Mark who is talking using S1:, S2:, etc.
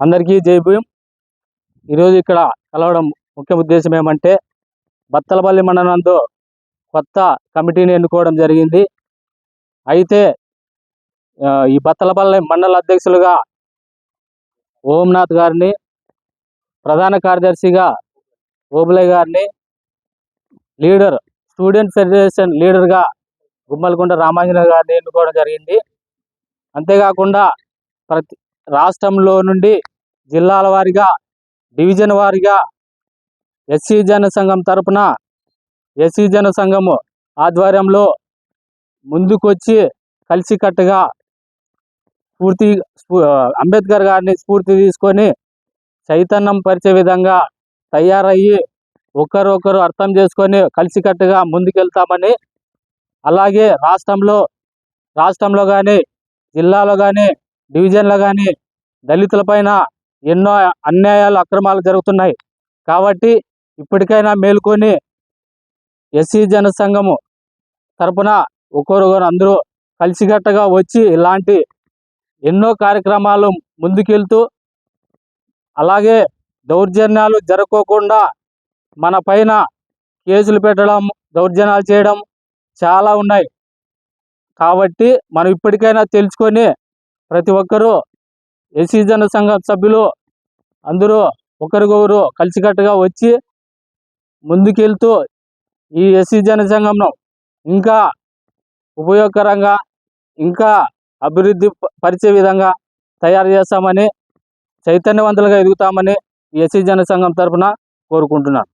S1: అందరికీ జై ఈరోజు ఇక్కడ కలవడం ముఖ్య ఉద్దేశం ఏమంటే బత్తలపల్లి మండలంతో కొత్త కమిటీని ఎన్నుకోవడం జరిగింది. అయితే ఈ బత్తలపల్లి మండల అధ్యక్షులుగా ఓంనాథ్ గారిని ప్రధాన కార్యదర్శిగా ఓబులయ్య గారిని లీడర్ స్టూడెంట్ ఫెడరేషన్ లీడర్గా గుమ్మలకొండ రామాంజన గారిని ఎన్నుకోవడం జరిగింది. అంతేకాకుండా ప్రతి రాష్ట్రంలో నుండి జిల్లాల వారీగా డివిజన్ వారీగా ఎస్సీ జన సంఘం తరపున ఎస్సీ జన సంఘము ఆధ్వర్యంలో ముందుకొచ్చి కలిసికట్టుగా స్ఫూర్తి స్ఫూ- అంబేద్కర్ గారిని స్ఫూర్తి తీసుకొని చైతన్యం పరిచే విధంగా తయారయ్యి ఒకరొకరు అర్థం చేసుకొని కలిసికట్టుగా ముందుకెళ్తామని అలాగే రాష్ట్రంలో రాష్ట్రంలో కానీ జిల్లాలో కానీ డివిజన్లో కానీ దళితులపైన ఎన్నో అన్యాయాలు అక్రమాలు జరుగుతున్నాయి. కాబట్టి ఇప్పటికైనా మేల్కొని ఎస్సీ జన సంఘము తరపున ఒకరు అందరూ కలిసికట్టగా వచ్చి ఇలాంటి ఎన్నో కార్యక్రమాలు ముందుకెళ్తూ అలాగే దౌర్జన్యాలు జరగకుండా మన పైన కేసులు పెట్టడం దౌర్జన్యాలు చేయడం చాలా ఉన్నాయి. కాబట్టి మనం ఇప్పటికైనా తెలుసుకొని ప్రతి ఒక్కరూ ఎస్సీ జన సంఘం సభ్యులు అందరూ ఒకరికొకరు కలిసికట్టుగా వచ్చి ముందుకెళ్తూ ఈ ఎస్సీ జన సంఘంను ఇంకా ఉపయోగకరంగా ఇంకా అభివృద్ధి పరిచే విధంగా తయారు చేస్తామని చైతన్యవంతులుగా ఎదుగుతామని ఎస్సీ జన సంఘం తరపున కోరుకుంటున్నాను.